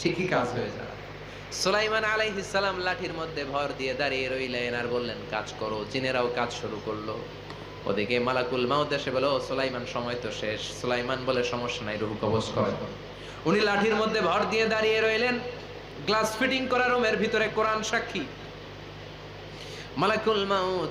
ঠিকই কাজ হয়ে যায়। সুলাইমান সালাম লাঠির মধ্যে ভর দিয়ে দাঁড়িয়ে রইলেন আর বললেন, কাজ করো। জিনেরাও কাজ শুরু করল। ওদিকে মালাকুল মাউদ এসে বলো সুলাইমান, সময় তো শেষ। সুলাইমান বলে, সমস্যা নাই, রুহু কবজ করে। উনি লাঠির মধ্যে ভর দিয়ে দাঁড়িয়ে রইলেন। গ্লাস ফিটিং করা রুমের ভিতরে কোরআন সাক্ষী। মালাকুল মাউদ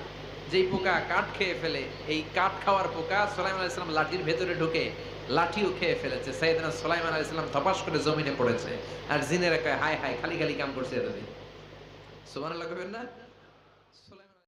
যেই পোকা কাঠ খেয়ে ফেলে, এই কাঠ খাওয়ার পোকা সোলাইম আলাহ ইসলাম লাঠির ভেতরে ঢুকে লাঠিও খেয়ে ফেলেছে। সাইদানা আলাহ ইসলাম ধপাস করে জমিনে পড়েছে আর জিনের কয় হাই হাই খালি খালি কাম করছে এতদিন। আল্লাহ কবেন না?